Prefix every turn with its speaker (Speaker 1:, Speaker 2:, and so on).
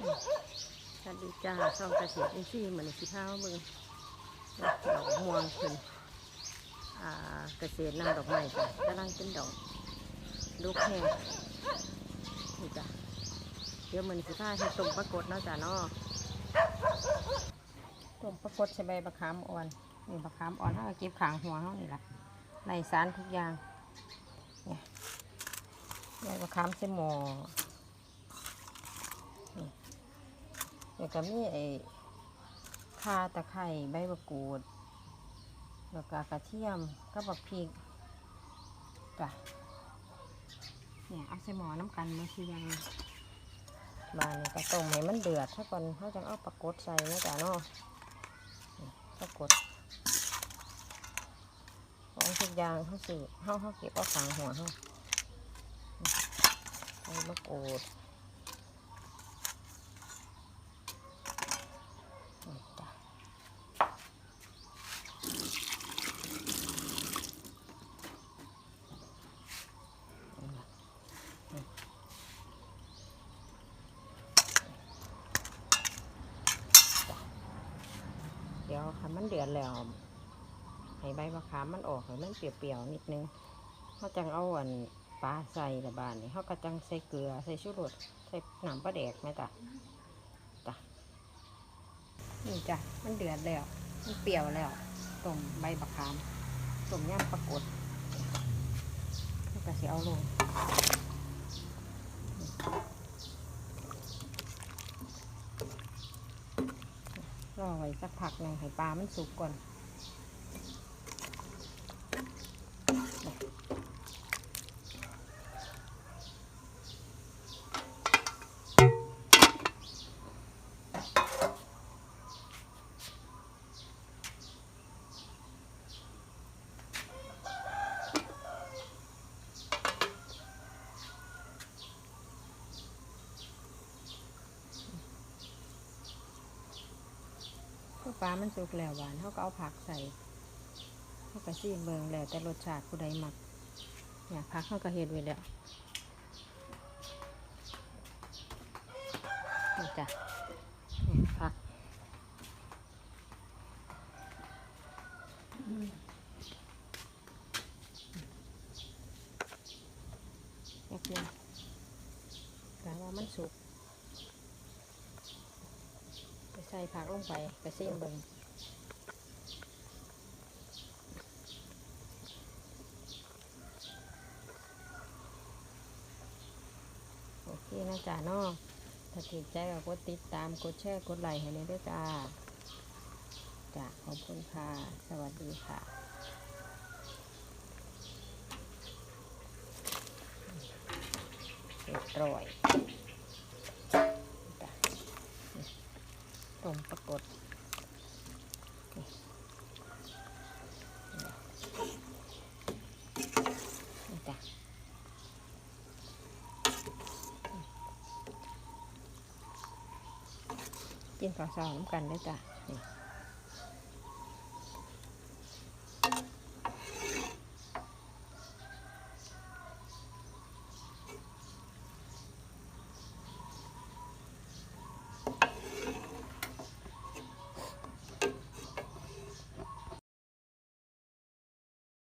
Speaker 1: สวัสดีจ้าช่องเกษตรอินทรีย์เหมือนสิพ้ามืองดอกม่วงขึ้นอ่าเกษตรนาดอกไม้จ้ะกำลังเป็นดอกลูกแห้งนี่จ้ะเดี๋ยวเหมือนสิพ้าให้ต้มปรากฏเนาะจ้ะเนาะต้มปรากฏใส่ใบมะขามอ่อนนี่มะขามอ่อนเขาก็เก็บขางหัวเขานี่แหละในสารทุกอย่างเนี่ยใบมะขามใส่หมอ แล้วก็มีไอ้ข่าตะไคร้ใบมะกรูดแล้วก็กระเทียมก็บักพริกจ้ะเนี่ยเอาใส่หม้อน้ำกันมาคือยังมาเนี่ยก็ต้มให้มันเดือดถ้าก่อนเขาจะเอาปลากดใส่นะจ๊ะเนาะปลากดของทุกอย่างเขาสื่อเขาเขาเก็บเอาขางหัวเขาใส่มะกรูด นี่จ้ะเดี๋ยวค่ะ มันเดือดแล้วให้ใบมะขามมันออกให้มันเปรี้ยวๆนิดนึงเขาจังเอาอันปลาใส่ละบานนี่เขาก็จังใส่เกลือใส่ชูรสใส่น้ำปลาแดกไหมจ๊ะจ้ะนี่จ้ะมันเดือดแล้วมันเปรี้ยวแล้วต้มใบบักขามต้มย่ำปลากดแล้วก็สิเอาลง รอไว้สักพักหนึ่งให้ปลามันสุกก่อน พวกปลามันสุกแล้วหวานเขาก็เอาผักใส่เขาก็ซีมเบิงแล้วแต่รสชาติผู้ใดมักเนี่ยผักเขาก็เห็ดไว้แล้วนี่จ้ะเนี่ยผักแป๊บนึงกะว่ามันสุก ไป ใส่ผักลงไปกระเซียมเบิงโอเคนะจ๊ะนาะถ้าถูกใจก็กดติดตามกดแชร์กดไลค์ให้เลยด้วยจ้าจ้ะขอบคุณค่ะ สวัสดีค่ะเรียบร้อย ต้มปรากฏกินข้าวเช้าน้ำกันได้จ้ะ